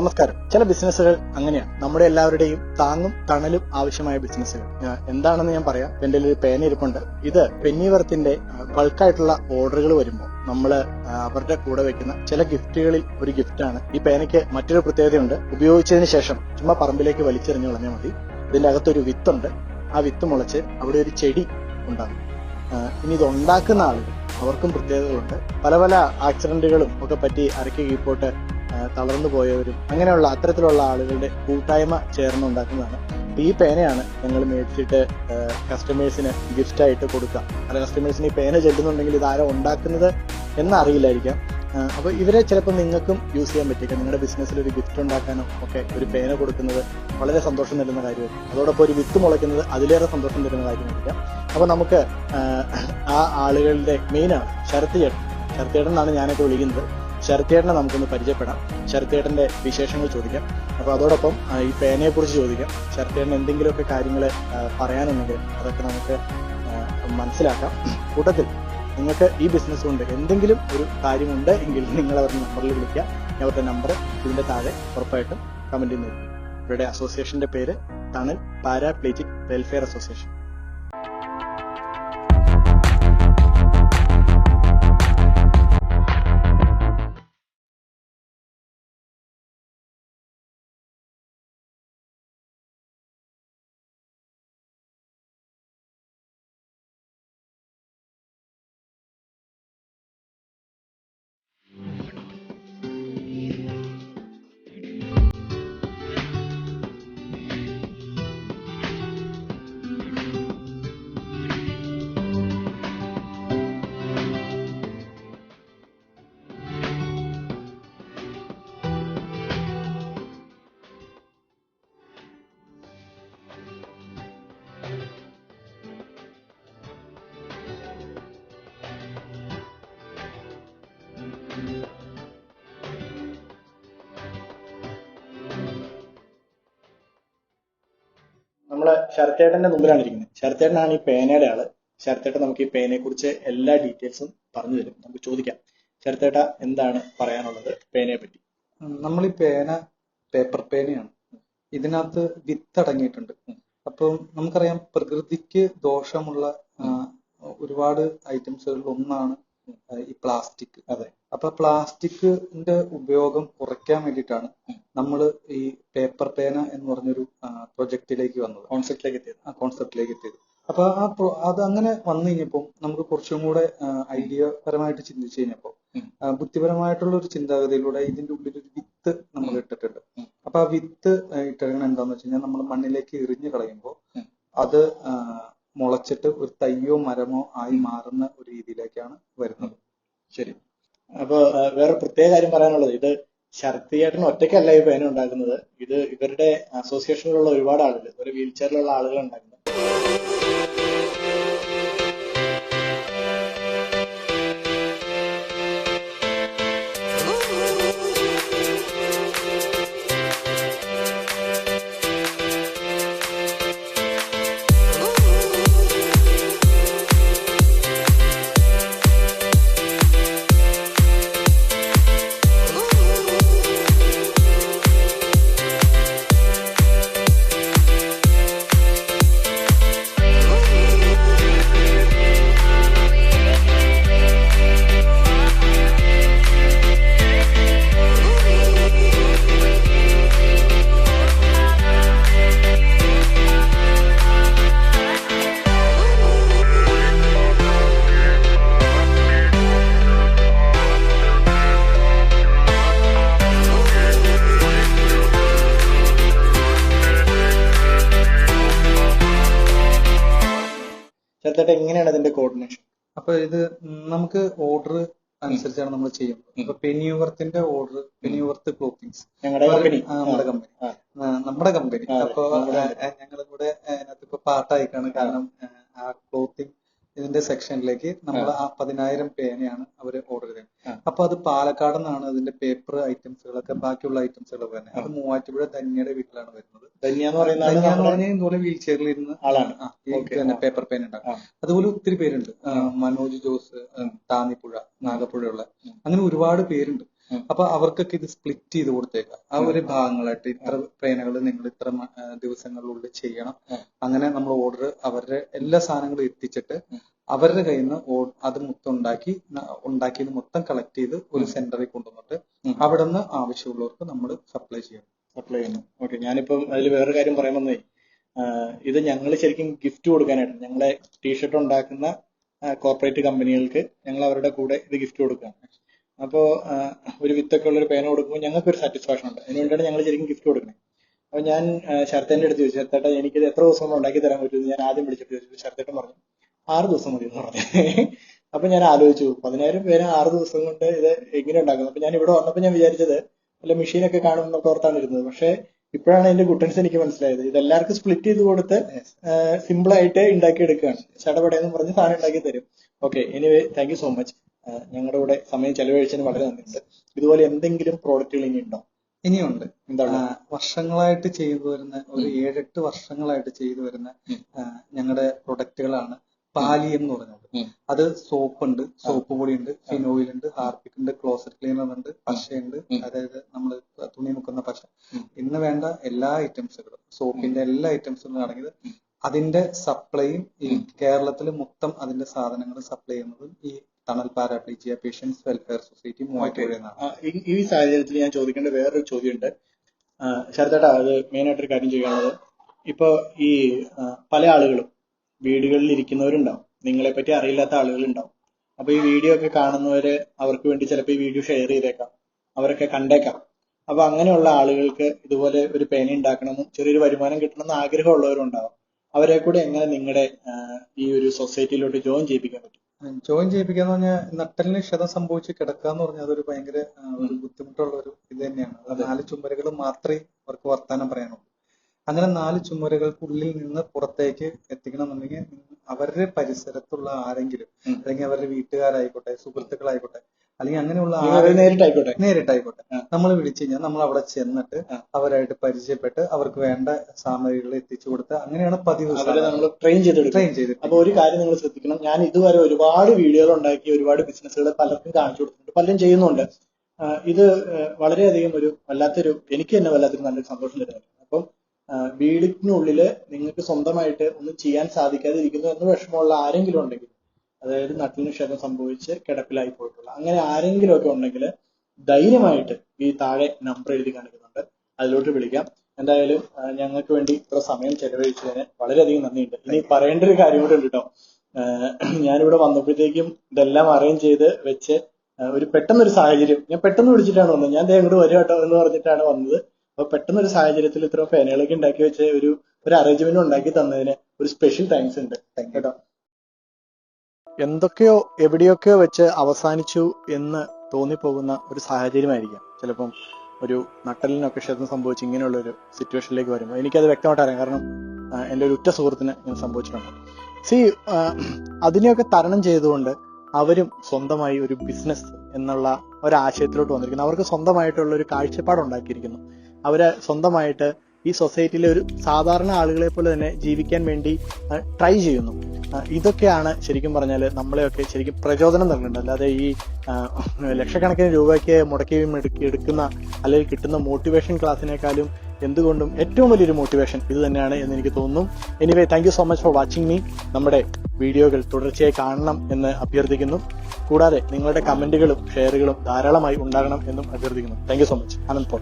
നമസ്കാരം. ചില ബിസിനസ്സുകൾ അങ്ങനെയാണ് നമ്മുടെ എല്ലാവരുടെയും താങ്ങും തണലും ആവശ്യമായ ബിസിനസ്സുകൾ. എന്താണെന്ന് ഞാൻ പറയാം. എന്റെ ഒരു പേന ഇരിപ്പുണ്ട്. ഇത് പെന്നിവർത്തിന്റെ ബൾക്കായിട്ടുള്ള ഓർഡറുകൾ വരുമ്പോൾ നമ്മൾ അവരുടെ കൂടെ വെക്കുന്ന ചില ഗിഫ്റ്റുകളിൽ ഒരു ഗിഫ്റ്റാണ്. ഈ പേനയ്ക്ക് മറ്റൊരു പ്രത്യേകതയുണ്ട്. ഉപയോഗിച്ചതിന് ശേഷം ചുമ്മാ പറമ്പിലേക്ക് വലിച്ചെറിഞ്ഞു കളഞ്ഞാൽ മതി. ഇതിന്റെ അകത്തൊരു വിത്തുണ്ട്. ആ വിത്ത് മുളച്ച് അവിടെ ഒരു ചെടി ഉണ്ടാകും. ഇനി ഇത് ഉണ്ടാക്കുന്ന ആളുകൾ അവർക്കും പ്രത്യേകതകളുണ്ട്. പല പല ആക്സിഡന്റുകളും ഒക്കെ പറ്റി അരക്ക് കീഴ്പോട്ട് ആ, തളർന്നു പോയവരും അങ്ങനെയുള്ള അത്തരത്തിലുള്ള ആളുകളുടെ കൂട്ടായ്മ ചേർന്നുണ്ടാക്കുന്നതാണ് ഈ പേനയാണ് ഞങ്ങൾ മേടിച്ചിട്ട് കസ്റ്റമേഴ്സിന് ഗിഫ്റ്റ് ആയിട്ട് കൊടുക്കുക. അല്ല കസ്റ്റമേഴ്സിന് ഈ പേന ചെല്ലുന്നുണ്ടെങ്കിൽ ഇത് ആരാ ഉണ്ടാക്കുന്നത് എന്നറിയില്ലായിരിക്കാം. അപ്പോൾ അപ്പൊ ഇവരെ ചിലപ്പോൾ നിങ്ങൾക്കും യൂസ് ചെയ്യാൻ പറ്റിയേക്കാം നിങ്ങളുടെ ബിസിനസ്സിൽ ഒരു ഗിഫ്റ്റ് ഉണ്ടാക്കാനോ ഒക്കെ ഒരു പേന കൊടുക്കുന്നത് വളരെ സന്തോഷം തരുന്ന കാര്യമായിരിക്കും. അതോടൊപ്പം ഒരു വിത്ത് മുളയ്ക്കുന്നത് അതിലേറെ സന്തോഷം തരുന്ന കാര്യമായിരിക്കാം. അപ്പോൾ നമുക്ക് ആ, ആളുകളുടെ മെയിനാണ് ശരത്തിയേട്ടൻ ശരത്തിയേട്ടൻ എന്നാണ് ഞാനൊക്കെ വിളിക്കുന്നത്. ശരത്ത് ചേട്ടനെ നമുക്കൊന്ന് പരിചയപ്പെടാം. ശരത്തേട്ടന്റെ വിശേഷങ്ങൾ ചോദിക്കാം. അപ്പോൾ അതോടൊപ്പം ഈ പേനയെ കുറിച്ച് ചോദിക്കാം. ശരത്തേട്ടൻ എന്തെങ്കിലുമൊക്കെ കാര്യങ്ങൾ പറയാനുണ്ടെങ്കിൽ അതൊക്കെ നമുക്ക് മനസ്സിലാക്കാം. കൂട്ടത്തിൽ നിങ്ങൾക്ക് ഈ ബിസിനസ് കൊണ്ട് എന്തെങ്കിലും ഒരു കാര്യമുണ്ട് എങ്കിൽ നിങ്ങൾ അവരുടെ നമ്പറിൽ വിളിക്കുക. ഞാൻ അവരുടെ നമ്പർ ഇതിന്റെ താഴെ ഉറപ്പായിട്ടും കമന്റ് ചെയ്യുന്നു ഇവരുടെ അസോസിയേഷന്റെ പേര് തണൽ പാരാപ്ലേറ്റിക് വെൽഫെയർ അസോസിയേഷൻ. ശരത്തേട്ടന്റെ മുമ്പിലാണ് ഇരിക്കുന്നത്. ശരത്തേട്ടനാണ് ഈ പേനയുടെ ആൾ. ശരത്തേട്ടൻ നമുക്ക് ഈ പേനയെ കുറിച്ച് എല്ലാ ഡീറ്റെയിൽസും പറഞ്ഞു തരും. നമുക്ക് ചോദിക്കാം. ശരത്തേട്ട എന്താണ് പറയാനുള്ളത് പേനയെ പറ്റി? നമ്മൾ ഈ പേന പേപ്പർ പേനയാണ്. ഇതിനകത്ത് വിത്ത് അടങ്ങിയിട്ടുണ്ട് അപ്പം നമുക്കറിയാം പ്രകൃതിക്ക് ദോഷമുള്ള ഒരുപാട് ഐറ്റംസുകളിൽ ഒന്നാണ് ഈ പ്ലാസ്റ്റിക് അതെ. അപ്പൊ പ്ലാസ്റ്റിക്കിന്റെ ഉപയോഗം കുറയ്ക്കാൻ വേണ്ടിയിട്ടാണ് നമ്മൾ ഈ പേപ്പർ പേന എന്ന് പറഞ്ഞൊരു പ്രൊജക്റ്റിലേക്ക് വന്നത് കോൺസെപ്റ്റിലേക്ക് എത്തിയത് ആ കോൺസെപ്റ്റിലേക്ക് എത്തിയത് അപ്പൊ ആ അത് അങ്ങനെ വന്നു കഴിഞ്ഞപ്പോൾ നമുക്ക് കുറച്ചും കൂടെ ഐഡിയ പരമായിട്ട് ചിന്തിച്ചു കഴിഞ്ഞപ്പോൾ. ബുദ്ധിപരമായിട്ടുള്ള ഒരു ചിന്താഗതിയിലൂടെ ഇതിന്റെ ഉള്ളിൽ ഒരു വിത്ത് നമ്മൾ ഇട്ടിട്ടുണ്ട്. അപ്പൊ ആ വിത്ത് ഇട്ടിരിക്കുന്നത് എന്താന്ന് വെച്ച് കഴിഞ്ഞാൽ നമ്മൾ മണ്ണിലേക്ക് എറിഞ്ഞു കളയുമ്പോൾ അത് മുളച്ചിട്ട് ഒരു തയ്യോ മരമോ ആയി മാറുന്ന ഒരു രീതിയിലേക്കാണ് വരുന്നത്. ശരി. അപ്പൊ വേറെ പ്രത്യേക കാര്യം പറയാനുള്ളത്. ഇത് ശരത്തിയേട്ടൻ ഒറ്റയ്ക്കല്ല ഈ പേന ഉണ്ടാക്കുന്നത്. ഇത് ഇവരുടെ അസോസിയേഷനിലുള്ള ഒരുപാട് ആളുകൾ ഒരു വീൽ ചെയറിലുള്ള ആളുകൾ ഉണ്ടാക്കുന്നത് ശരത്തേട്ട എങ്ങനെയാണ് അതിന്റെ കോർഡിനേഷൻ അപ്പൊ ഇത് നമുക്ക് ഓർഡർ അനുസരിച്ചാണ് നമ്മൾ ചെയ്യുന്നത്. ഇപ്പൊ പെനിയൂവർത്തിന്റെ ഓർഡർ പെനിയുവർത്ത് ക്ലോത്തിങ്സ് ഞങ്ങളുടെ കമ്പനി നമ്മുടെ കമ്പനി നമ്മുടെ കമ്പനി അപ്പൊ നമ്മുടെ ഞങ്ങളും കൂടെ അതിനകത്ത് ഇപ്പൊ പാർട്ടായിക്കാണ് കാരണം ആ ക്ലോത്തിങ് ഇതിന്റെ സെക്ഷനിലേക്ക് നമ്മൾ ആ. പതിനായിരം പേനയാണ് അവർ ഓർഡർ ചെയ്തത്. അപ്പൊ അത് പാലക്കാട് നിന്നാണ് അതിന്റെ പേപ്പർ ഐറ്റംസുകളൊക്കെ ബാക്കിയുള്ള ഐറ്റംസുകളൊക്കെ തന്നെ അത് മൂവാറ്റുപുഴ ധന്യയുടെ വീട്ടിലാണ് വരുന്നത്. ധന്യ എന്ന് പറഞ്ഞാൽ ഇതുപോലെ വീൽ ചെയറിൽ ഇരുന്ന് ആളാണ്. പേപ്പർ പേൻ ഉണ്ടാക്കും അതുപോലെ ഒത്തിരി പേരുണ്ട്. മനോജ് ജോസ് താന്നിപ്പുഴ നാഗപ്പുഴയുള്ള. അങ്ങനെ ഒരുപാട് പേരുണ്ട്. അപ്പൊ അവർക്കൊക്കെ ഇത് സ്പ്ലിറ്റ് ചെയ്ത് കൊടുത്തേക്കാം. ആ ഒരു ഭാഗങ്ങളായിട്ട് ഇത്ര പേനകൾ നിങ്ങൾ ഇത്ര ദിവസങ്ങളിലുള്ളിൽ ചെയ്യണം. അങ്ങനെ നമ്മൾ ഓർഡർ അവരുടെ എല്ലാ സാധനങ്ങളും എത്തിച്ചിട്ട്. അവരുടെ കയ്യിൽ നിന്ന് അത് മൊത്തം ഉണ്ടാക്കി ഉണ്ടാക്കിയത് മൊത്തം കളക്ട് ചെയ്ത് ഒരു സെന്ററിൽ കൊണ്ടുവന്നിട്ട്. അവിടെ നിന്ന് ആവശ്യമുള്ളവർക്ക് നമ്മൾ സപ്ലൈ ചെയ്യണം സപ്ലൈ ചെയ്യുന്നു. ഓക്കെ ഞാനിപ്പം അതിൽ വേറൊരു കാര്യം പറയാൻ വന്നേ. ഇത് ഞങ്ങൾ ശരിക്കും ഗിഫ്റ്റ് കൊടുക്കാനായിട്ട് ഞങ്ങളെ ടീഷർട്ട് ഉണ്ടാക്കുന്ന കോർപ്പറേറ്റ് കമ്പനികൾക്ക് ഞങ്ങൾ അവരുടെ കൂടെ ഇത് ഗിഫ്റ്റ് കൊടുക്കുകയാണ് അപ്പോൾ ഒരു വിത്തൊക്കെ ഉള്ള ഒരു പേന കൊടുക്കുമ്പോൾ ഞങ്ങൾക്ക് ഒരു സാറ്റിസ്ഫാക്ഷൻ ഉണ്ട് അതിനുവേണ്ടിയാണ് ഞങ്ങൾ ശരിക്കും ഗിഫ്റ്റ് കൊടുക്കുന്നത് അപ്പോൾ ഞാൻ ശരത്തേന്റെ അടുത്ത് ചോദിച്ചു. ശരത്തേട്ട എനിക്കിത് എത്ര ദിവസം കൊണ്ട് ഉണ്ടാക്കി തരാൻ പറ്റുമെന്ന് ഞാൻ ആദ്യം വിളിച്ചിട്ട് ചോദിച്ചു. ശരത്തേട്ടൻ പറഞ്ഞു ആറ് ദിവസം മതി എന്ന് പറഞ്ഞു. അപ്പൊ ഞാൻ ആലോചിച്ചു പതിനായിരം പേര് ആറ് ദിവസം കൊണ്ട് ഇത് എങ്ങനെ ഉണ്ടാക്കുന്നത്? അപ്പൊ ഞാൻ ഇവിടെ വന്നപ്പോൾ ഞാൻ വിചാരിച്ചത് അല്ല മെഷീനൊക്കെ കാണുമെന്നൊക്കെ ഓർത്താണ് ഇരുന്നത്. പക്ഷെ ഇപ്പോഴാണ് അതിന്റെ കുട്ടൻസ് എനിക്ക് മനസ്സിലായത്. ഇത് എല്ലാവർക്കും സ്പ്ലിറ്റ് ചെയ്ത് കൊടുത്ത് സിമ്പിൾ ആയിട്ട് ഉണ്ടാക്കിയെടുക്കുകയാണ്. ചടപടയെന്ന് പറഞ്ഞ് സാധനം ഉണ്ടാക്കി തരും. Okay anyway thank you so much ഞങ്ങളുടെ കൂടെ സമയം ചെലവഴിച്ചതിന് വളരെ നന്ദിയുണ്ട്. ഇതുപോലെ എന്തെങ്കിലും പ്രോഡക്റ്റുകൾ ഇനി ഉണ്ടോ ഇനിയുണ്ട്. എന്താണ്? വർഷങ്ങളായിട്ട് ചെയ്തു വരുന്ന ഒരു ഏഴെട്ട് വർഷങ്ങളായിട്ട് ചെയ്തു വരുന്ന ഞങ്ങളുടെ പ്രൊഡക്റ്റുകളാണ് പാലിയം എന്ന് പറഞ്ഞത് അത് സോപ്പ് ഉണ്ട് സോപ്പ് പൊടി ഉണ്ട് ഫിനോയിൽ ഉണ്ട് ഹാർപിക് ഉണ്ട് ക്ലോസറ്റ് ക്ലീനർ ഉണ്ട് പശയുണ്ട്. അതായത് നമ്മൾ തുണി മുക്കുന്ന പശ. ഇന്ന് വേണ്ട എല്ലാ ഐറ്റംസുകളും സോപ്പിന്റെ എല്ലാ ഐറ്റംസുകളും അടങ്ങിയത്. അതിന്റെ സപ്ലൈയും ഈ കേരളത്തിൽ മൊത്തം അതിന്റെ സാധനങ്ങൾ സപ്ലൈ ചെയ്യുന്നതും ഈ Thanal paraplegia patients welfare society Muvattupuzha എന്നാണ് ഈ- സാഹചര്യത്തിൽ ഞാൻ ചോദിക്കേണ്ട വേറൊരു ചോദ്യമുണ്ട്. ശരത്തേട്ടാ അത് മെയിൻ ആയിട്ടൊരു കാര്യം ചെയ്യാനുള്ളത് ഇപ്പൊ ഈ പല ആളുകളും വീടുകളിൽ ഇരിക്കുന്നവരുണ്ടാവും നിങ്ങളെ പറ്റി അറിയില്ലാത്ത ആളുകൾ ഉണ്ടാവും അപ്പൊ ഈ വീഡിയോ ഒക്കെ കാണുന്നവര് അവർക്ക് വേണ്ടി ചിലപ്പോൾ ഈ വീഡിയോ ഷെയർ ചെയ്തേക്കാം. അവരൊക്കെ കണ്ടേക്കാം. അപ്പൊ അങ്ങനെയുള്ള ആളുകൾക്ക് ഇതുപോലെ ഒരു പേന ഉണ്ടാക്കണമെന്നും ചെറിയൊരു വരുമാനം കിട്ടണമെന്ന് ആഗ്രഹമുള്ളവരുണ്ടാവും. അവരെ കൂടി എങ്ങനെ നിങ്ങളുടെ ഈ ഒരു സൊസൈറ്റിയിലോട്ട് ജോയിൻ ചെയ്യിപ്പിക്കാൻ പറ്റും? ജോയിൻ ചെയ്യിപ്പിക്കാന്ന് പറഞ്ഞാൽ നട്ടലിന് ക്ഷതം സംഭവിച്ച് കിടക്കുക എന്ന് പറഞ്ഞാൽ അതൊരു ഭയങ്കര ഒരു ബുദ്ധിമുട്ടുള്ള ഒരു ഇത് തന്നെയാണ്. നാല് ചുമരുകൾ മാത്രമേ അവർക്ക് വർത്താനം പറയാനുള്ളൂ. അങ്ങനെ നാല് ചുമരുകൾക്കുള്ളിൽ നിന്ന് പുറത്തേക്ക് എത്തിക്കണമെന്നുണ്ടെങ്കിൽ അവരുടെ പരിസരത്തുള്ള ആരെങ്കിലും അല്ലെങ്കിൽ അവരുടെ വീട്ടുകാരായിക്കോട്ടെ സുഹൃത്തുക്കളായിക്കോട്ടെ അല്ലെങ്കിൽ അങ്ങനെയുള്ള നേരിട്ടായിക്കോട്ടെ. നേരിട്ടായിക്കോട്ടെ. നമ്മൾ വിളിച്ചു കഴിഞ്ഞാൽ നമ്മൾ അവിടെ ചെന്നിട്ട് അവരായിട്ട് പരിചയപ്പെട്ട് അവർക്ക് വേണ്ട സാമഗ്രികൾ എത്തിച്ചു കൊടുത്ത് അങ്ങനെയാണ് പതിവ് നമ്മൾ ട്രെയിൻ ചെയ്ത് ട്രെയിൻ ചെയ്ത് അപ്പൊ ഒരു കാര്യം നിങ്ങൾ ശ്രദ്ധിക്കണം. ഞാൻ ഇതുവരെ ഒരുപാട് വീഡിയോകൾ ഉണ്ടാക്കി ഒരുപാട് ബിസിനസ്സുകൾ പലർക്കും കാണിച്ചു കൊടുത്തിട്ടുണ്ട്. പലരും ചെയ്യുന്നുണ്ട്. ഇത് വളരെയധികം ഒരു വല്ലാത്തൊരു എനിക്ക് തന്നെ വല്ലാത്തൊരു നല്ലൊരു സന്തോഷം തരുന്നുണ്ട് വീടിനുള്ളിൽ നിങ്ങൾക്ക് സ്വന്തമായിട്ട് ഒന്നും ചെയ്യാൻ സാധിക്കാതെ ഇരിക്കുന്നു എന്ന് വിഷമമുള്ള ആരെങ്കിലും ഉണ്ടെങ്കിൽ അതായത് നട്ടിന് ക്ഷതം സംഭവിച്ച് കിടപ്പിലായി പോയിട്ടുള്ള അങ്ങനെ ആരെങ്കിലും ഒക്കെ ഉണ്ടെങ്കിൽ ധൈര്യമായിട്ട് ഈ താഴെ നമ്പർ എഴുതി കാണിക്കുന്നുണ്ട്. അതിലോട്ട് വിളിക്കാം. എന്തായാലും ഞങ്ങൾക്ക് വേണ്ടി ഇത്ര സമയം ചെലവഴിച്ചതിന് വളരെയധികം നന്ദിയുണ്ട്. ഇനി പറയേണ്ട ഒരു കാര്യം കൂടെ ഉണ്ട് കേട്ടോ. ഞാനിവിടെ വന്നപ്പോഴത്തേക്കും ഇതെല്ലാം അറേഞ്ച് ചെയ്ത് വെച്ച് ഒരു പെട്ടെന്നൊരു സാഹചര്യം. ഞാൻ പെട്ടെന്ന് വിളിച്ചിട്ടാണ് വന്നത്. ഞാൻ ദേ ഇങ്ങോട്ട് വരും കേട്ടോ എന്ന് പറഞ്ഞിട്ടാണ് വന്നത്. അപ്പൊ പെട്ടെന്ന് ഒരു സാഹചര്യത്തിൽ ഇത്ര ഫാനുകളൊക്കെ ഉണ്ടാക്കി വെച്ച ഒരു ഒരു അറേഞ്ച്മെന്റ് ഉണ്ടാക്കി തന്നതിന് ഒരു സ്പെഷ്യൽ താങ്ക്സ് ഉണ്ട്. താങ്ക് കേട്ടോ എന്തൊക്കെയോ എവിടെയൊക്കെയോ വെച്ച് അവസാനിച്ചു എന്ന് തോന്നിപ്പോകുന്ന ഒരു സാഹചര്യമായിരിക്കാം. ചിലപ്പം ഒരു നട്ടലിനൊക്കെ ക്ഷതം സംഭവിച്ച് ഇങ്ങനെയുള്ള ഒരു സിറ്റുവേഷനിലേക്ക് വരുമ്പോൾ. എനിക്കത് വ്യക്തമായിട്ട് അറിയാം. കാരണം എന്റെ ഒരു ഉറ്റ സുഹൃത്തിന് ഇങ്ങനെ സംഭവിച്ചിട്ടുണ്ട്. സി അതിനെയൊക്കെ തരണം ചെയ്തുകൊണ്ട് അവരും സ്വന്തമായി ഒരു ബിസിനസ് എന്നുള്ള ഒരാശയത്തിലോട്ട് വന്നിരിക്കുന്നു. അവർക്ക് സ്വന്തമായിട്ടുള്ള ഒരു കാഴ്ചപ്പാട് ഉണ്ടാക്കിയിരിക്കുന്നു അവർ സ്വന്തമായിട്ട് ഈ സൊസൈറ്റിയിലെ ഒരു സാധാരണ ആളുകളെ പോലെ തന്നെ ജീവിക്കാൻ വേണ്ടി ട്രൈ ചെയ്യുന്നു. ഇതൊക്കെയാണ് ശരിക്കും പറഞ്ഞാൽ നമ്മളെയൊക്കെ ശരിക്കും പ്രചോദനം നൽകുന്നുണ്ട് അല്ലാതെ ഈ ലക്ഷക്കണക്കിന് രൂപയ്ക്ക് മുടക്കി എടുക്ക- എടുക്കുന്ന അല്ലെങ്കിൽ കിട്ടുന്ന മോട്ടിവേഷൻ ക്ലാസ്സിനേക്കാളും എന്തുകൊണ്ടും ഏറ്റവും വലിയൊരു മോട്ടിവേഷൻ ഇത് തന്നെയാണ് എന്ന് എനിക്ക് തോന്നുന്നു. Anyway thank you so much for watching me നമ്മുടെ വീഡിയോകൾ തുടർച്ചയായി കാണണം എന്ന് അഭ്യർത്ഥിക്കുന്നു. കൂടാതെ നിങ്ങളുടെ കമന്റുകളും ഷെയറുകളും ധാരാളമായി ഉണ്ടാകണം എന്നും അഭ്യർത്ഥിക്കുന്നു. Thank you so much Ananth Paul.